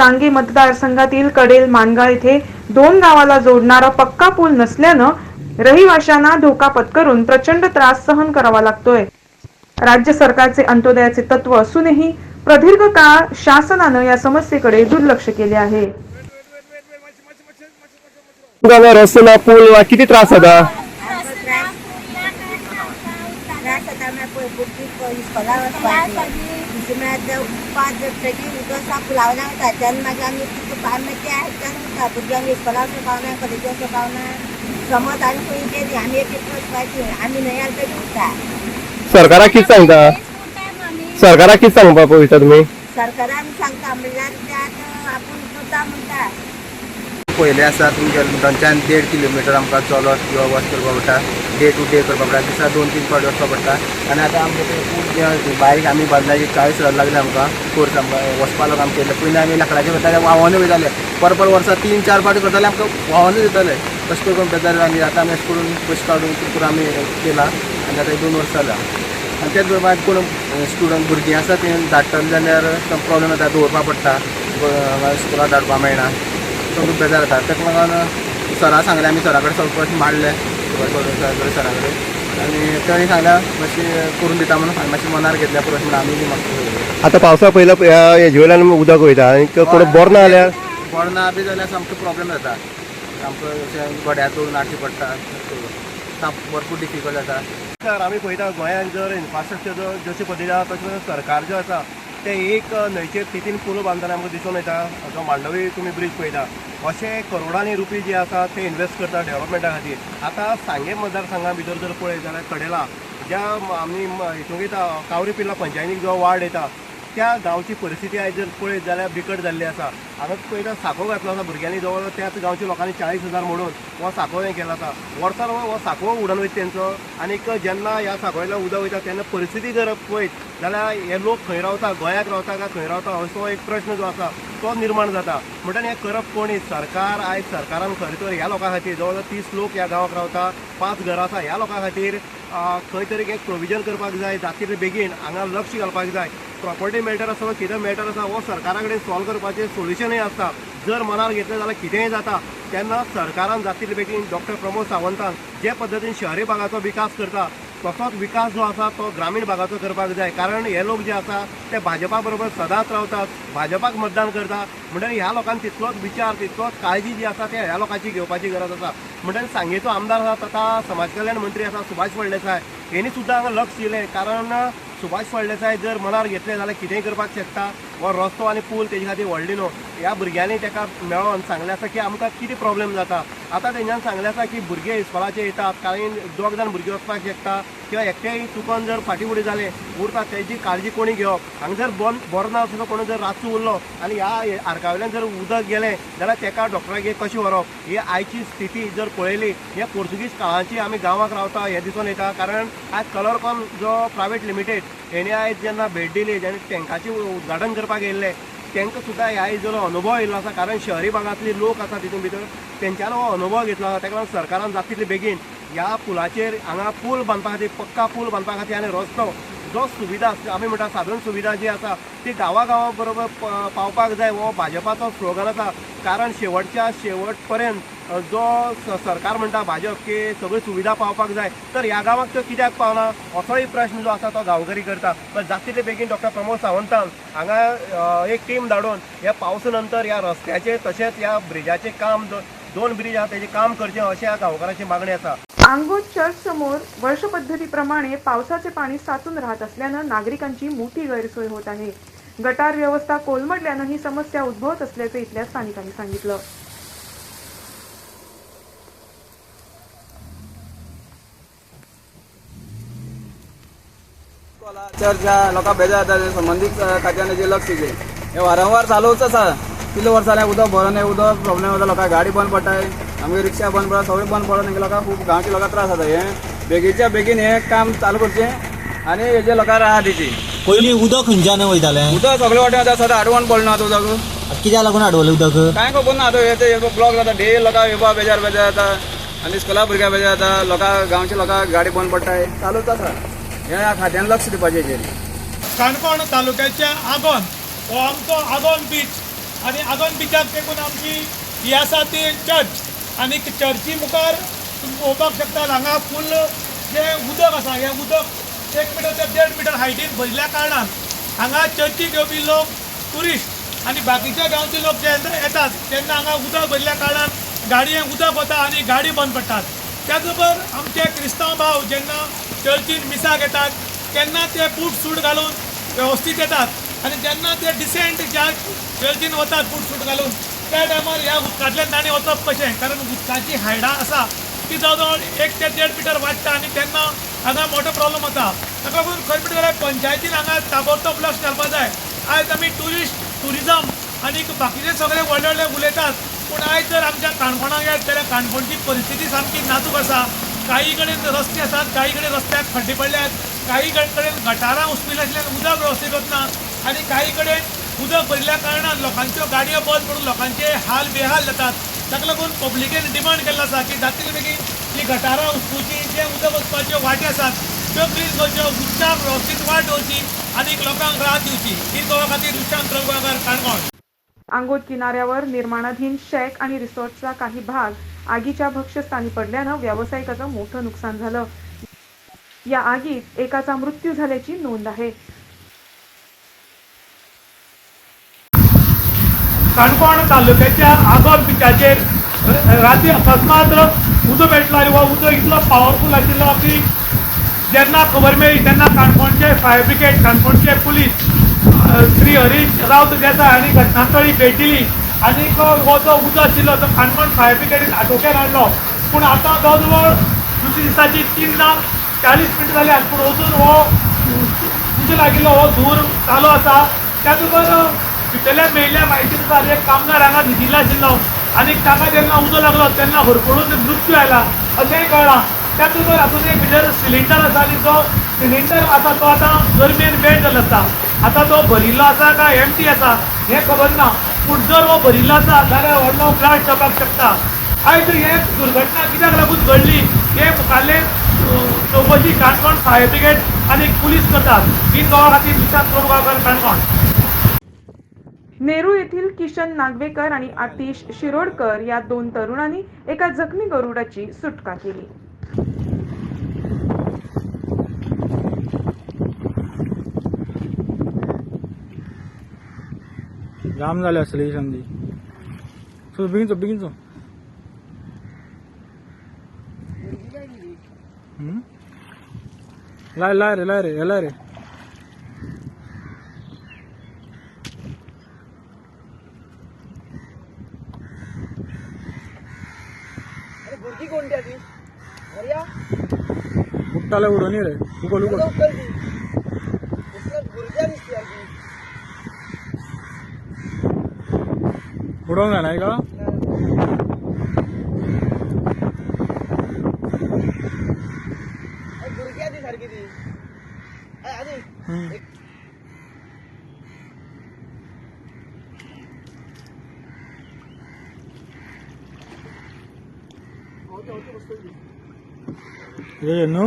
सांगे मतदारसंघातील कडेल मानगाळ येथे दोन गावाला जोडणारा पक्का पूल नसल्यानं रहिवाशांना धोका पत्करून प्रचंड त्रास सहन करावा लागतोय. राज्य सरकारचे अंत्योदयाचे तत्व असूनही प्रदीर्घ काळ शासनानं या समस्येकडे दुर्लक्ष केले आहे. पूल किती त्रास जाता वचपाची दुसरें म्हळ्यार पांच ट्रेकी उदक साप फुलावना वता तेन्ना मागीर आमी तितून आमी ते आयकतान वता भुरग्यांक इस्कोला वचूंक पावना कॉलेजी वचूंक पावना समज आनी खंय गेली आमी एक एक वचपाची आमी न्हंय आलतरी उरता सरकाराक कितें सांगता? सरकाराक कितें सांगपा पळयता तुमी सरकारान सांगता म्हणल्यार ते आतां आपूण करता म्हणटा पयलें आसा तुमगे दोनच्यान देड किलोमिटर आमकां चलत किंवा वच करपा पडटा डे टू डे करपा पडटा दिसा दोन तीन फावट वचपा पडटा आनी आतां आमचे ते खूब जे बारीक आमी बांदल्याची चाळीस हजार लागले आमकां कोर्स आमकां वचपा लागून आमचे पयलीं आमी लाकडाचे वताले वाहन वयताले पर पर वर्सा तीन चार फावट करताले आमकां वाहनूच येताले तशें करून बेजार आमी आतां आमी अशें करून पयशे काडून कितें करून आमी केला. आनी आतां दोन वर्सां जालां आनी तेच बरोबर कोण स्टुडंट भुरगीं आसा तीं धाडटले जाल्यार प्रॉब्लेम जाता दवरपा पडटा स्कुलाक धाडपा मेळना तो खूब बेजार जाता ताका लागून सरा सांगलें आमी सरा कडेन सगळें पयशे मारले सरा कडेन आनी थंय सांगल्या मातशें करून दिता म्हणून सांग मातशें मनार घेतल्या पुरो म्हणून आमी मागता आतां पावसा पयला हेजे वयल्यान उदक वयता आनी कोण बरो ना जाल्यार पडना बी जाल्यार सामको प्रॉब्लेम जाता सामको अशें गोड्यातून हाडची पडटा सामको भरपूर डिफिकल्ट जाता सर आमी पळयता गोंयांत जर इन्फ्रास्ट्रक्चर जो जशे पद्दतीन आसा तशें सरकार जो आसा ते एक न्हंयचेर तितीन पूल बांदतना आमकां दिसून येता. जो मांडवी तुमी ब्रीज पळयता अशे करोडांनी रुपी जे आसा ते इन्वेस्ट करता डेव्हलपमेंटा खातीर आतां सांगे मतदारसंघा भितर जर पळयत जाल्यार कडेला ज्या आमी हितूंक येता कावरी पिल्ला पंचायतीक जो वार्ड येता त्या गांवची परिस्थिती आयज जर पळयत जाल्यार बिकट जाल्ली आसा हांगा पळयता साखो घातलो आसा भुरग्यांनी जवळ त्याच गांवच्या लोकांनी चाळीस हजार मोडून हो साखो हें केला आसा वर्सान हो साखो उडोवन वयता तेंचो आनीक जेन्ना ह्या साखोयेंतल्यान उदक वयता तेन्ना परिस्थिती जर पळयत जाल्यार हे लोक खंय रावता गोंयाक रावता काय खंय रावता असो एक प्रश्न जो आसा तो निर्माण जाता. म्हणटना हें करप कोण सरकार आयज सरकारान खरें तर ह्या लोकां खातीर जवळ जवळ तीस लोक ह्या गांवांत रावता पांच घरां आसा ह्या लोकां खातीर खंय तरी एक प्रोविजन करपाक जाय जातीर बेगीन हांगा लक्ष घालपाक जाय. प्रॉपर्टी मॅटर आसा कितें मॅटर आसा हो सरकारा कडेन सॉल्व करपाचें सोल्युशनूय आसता. जर मनार घेतलें जाल्यार कितेंय जाता. तेन्ना सरकारान जातले बेगीन डॉक्टर प्रमोद सावंतान जे पद्दतीन शहरी भागाचो विकास करता तसोच विकास जो आसा तो ग्रामीण भागाचो करपाक जाय. कारण हे लोक जे आसा ते भाजपा बरोबर सदांच रावतात भाजपाक मतदान करतात. म्हणटकीर ह्या लोकांक तितलोच विचार तितलोच काळजी जी आसा ते ह्या लोकांची घेवपाची गरज आसा म्हणटकीर सांगेचो आमदार आसा तथा समाज कल्याण मंत्री आसा सुभाष फळदेसाय हेणी सुद्दां हांगा लक्ष दिलें कारण सुभाष फळदेसाय जर मनार घेतलें जाल्यार कितेंय करपाक शकता? हो रस्तो आनी पूल तेजे खातीर व्हडलेलो ह्या भुरग्यांनी ताका मेळोन सांगलें आसा की आमकां कितें प्रॉब्लेम जाता? आतां तेंच्यान सांगलें आसा की भुरगे इस्कॉलाचे येतात. कांय दोग जाण भुरगे वचपाक शकता. किंवा एकटेय चुकोन जर फाटीं फुडें जालें उरता तेजी काळजी कोणी घेवप? हांगा जर बंद बरो ना सुद्दां कोणी जर रातचो उरलो आनी ह्या आरकावयल्यान जर उदक गेलें जाल्यार ताका डॉक्टरागेर कशें व्हरप? ही आयची स्थिती जर पळयली हे पोर्तुगीज काळाची आमी गांवांत रावता हे दिसून येता. कारण आयज कलरकॉम जो प्रायवेट लिमिटेड हेणे आयज जेन्ना भेट दिली जेन्ना टँकाचें उद्घाटन करपाक येयल्ले तांकां सुद्दां ह्या जो अनुभव येयल्लो आसा कारण शहरी भागांतली लोक आसा तितून भितर तेंच्यान हो अनुभव घेतलो आसा ताका लागून सरकारान जाता तितले बेगीन ह्या पुलाचेर हांगा पूल बांदपा खातीर पक्का पूल बांदपा खातीर आनी रस्तो जो सुविधा आमी म्हणटा साधन सुविधा जी आसा ती गांवा गांवा बरोबर पावपाक जाय हो भाजपाचो स्लोगन आसा. कारण शेवटच्या शेवट पर्यंत जो सरकार म्हणटा भाजप की सगळी सुविधा पावपाक जाय तर ह्या गांवाक त्यो कित्याक पावना? असोय प्रश्न जो आसा तो गांवकरी करता. पण जाता बेगीन डॉक्टर प्रमोद सावंतान हांगा एक टीम धाडून ह्या पावसा नंतर ह्या रस्त्याचे तशेंच ह्या ब्रिजाचें काम दोन ब्रिज आहा तेजें काम करचें अशें ह्या गांवकारांची मागणी आसा. आंगोद चर्च समोर वर्ष पद्धतीप्रमाणे पावसाचे पाणी साचून राहत असल्यानं नागरिकांची मोठी गैरसोय होत आहे. गटार व्यवस्था कोलमडल्यानं ही समस्या उद्भवत असल्याचं इथल्या स्थानिकांनी सांगितलं. चर्चा लोकांक बेजार जाता ते संबंधीत खात्याने जे लक्ष दिले. हे वारंवार चालूच आसा कितले वर्सां जालें उदक भरून हें उदक प्रॉब्लेम जाता लोकांक गाडी बंद पडटाय आमगे रिक्षा बंद पडटा सगळें बंद पडून तांकां लोकांक खूब गांवच्या लोकांक त्रास जाता हें बेगीच्या बेगीन हें काम चालू करचें आनी हेजे लोकांक राहा दिची पयलीं उदक खंयच्यान वयतालें उदक सगळे वाटेन वता सदां आडवण पडना आतां उदक. कित्याक लागून हाडवलें उदक? कांय खबर ना आतां हे ब्लॉक जाता डे लोकांक येवपा बेजार बेजार जाता आनी स्कुला भुरग्यां बेजार जाता लोकांक गांवच्या लोकांक गाडी बंद पडटाय चालूच आसा ह्या खात्यान लक्ष दिवपाचें हेजेर काणकोण तालुक्याच्या आगोंद हो आमचो आगोंद बीच आनी आगोंद बिचाक देखून आमची ही आसा ती चर्च आनी चर्ची मुखार तुमी पळोवपाक शकतात हांगा फूल जें उदक आसा हें उदक एक मिटर ते देड मिटर हायटीन भरल्या कारणान हांगा चर्चीक येवपी लोक ट्युरिस्ट आनी बाकीच्या गांवचे लोक जेन्ना येतात तेन्ना हांगा उदक भरल्या कारणान गाडयेक उदक वता आनी गाडी बंद पडटात त्याच बरोबर आमचे क्रिस्तांव भाव जेन्ना चर्चीन मिसाक येतात तेन्ना ते बूट सूट घालून वेवस्थीत येतात आनी जेन्ना ते डिसेंट ज्या चर्चीन वतात बूट सूट घालून त्या टायमार ह्या उदकांतल्यान ताणें वचप कशें कारण उदकाची हायडां आसा ती जवळ जवळ एक ते देड मिटर वाडटा आनी तेन्ना हांगा मोठो प्रॉब्लम जाता ताका लागून खंय म्हणटा जाल्यार पंचायतीन हांगा ताबडतोब लक्ष घालपाक जाय आयज आमी ट्युरिस्ट ट्युरिजम आनी बाकीचे सगळे व्हडले व्हडले उलयतात पूण आयज जर आमच्या काणकोणाक येत जाल्यार काणकोणची परिस्थिती सामकी नाजूक आसा काहीकडे रस्ते आसात काहीकडे रस्त्याक खड्डे पडल्यात काही कडेन गटारां उसपिल्ले आसल्यान उदक वेवस्थीत वचना आनी काही कडेन उदक भरल्या कारणान लोकांच्यो गाडयो बंद पडून लोकांचे हाल बेहाल जातात. ताका लागून पब्लिकेन डिमांड केल्लो आसा की जातील बेगीन जी गटारां उसपुची जे उदक वचपाच्यो वाटी आसात त्यो क्लीन करच्यो उदकाक वेवस्थीत वाट दवरची आनी लोकांक राहत दिवची ही गोवा खातीर दुशांत गोंयकार काणकोण. आंगोद किनाऱ्यावर निर्माणाधीन शेक आणि रिसॉर्टचा काही भाग आगीच्या भक्ष्यस्थानी पडल्यानं व्यावसायिकाचं मोठं नुकसान झालं. या आगीत एकाचा मृत्यू झाल्याची नोंद आहे. काणकोण तालुक्याच्या आगोर बिचाचेर राती अकस्मात उदो पेटलो आनी हो उदो इतलो पावरफूल आशिल्लो की जेन्ना खबर मेळ्ळी तेन्ना काणकोणचे फायर ब्रिगेड काणकोणचे पुलीस श्री हरीश रावत देसाय आणि घटनास्थळी भेट दिली आनीक हो जो उदो आशिल्लो तो काणकोण फायर ब्रिगेडीन आटोक्यात हाडलो पूण आतां जवळ जवळ दुसऱ्या दिसाची तीन ना चाळीस मिनटां जाल्यात पूण अजून हो. उजो लागिल्लो हो धूर चालू आसा त्याच बरोबर भितरल्यान मेळिल्ल्या म्हायतीनुसार एक कामगार हांगा न्हिदिल्लो आशिल्लो आनी ताका जेन्ना उजो लागलो. तेन्ना होरपळून मृत्यू आयला अशेंय कळ्ळां त्याच बरोबर हातूंत एक भितर सिलिंडर आसा आनी जो सिलिंडर आसा तो आतां गरमेन बेड जाल्लो आसा आतां तो भरिल्लो आसा काय एमटी आसा हें खबर ना. पूण जर हो भरिल्लो आसा जाल्यार व्हडलो ब्लास्ट जावपाक शकता. आयज हे दुर्घटना कित्याक लागून घडली हे मुखाल्ले चौकशी काणकोण फायर ब्रिगेड आनी पुलीस करतात ही गोवा खातीर विशांत कोरगांवकर काणकोण नेरू येथील किशन नागवेकर आणि आतिश शिरोडकर या दोन तरुणांनी एका जखमी गरुडाची सुटका केली. जाम जाले असले ही संधी. चल बेगीन चल बेगीन चल. हम्म? लाय लाय रे लाय रे हे लाय रे. उठटाले उडोनी रे उगल उगल उडोंक जाय का हम्म. ये न्हू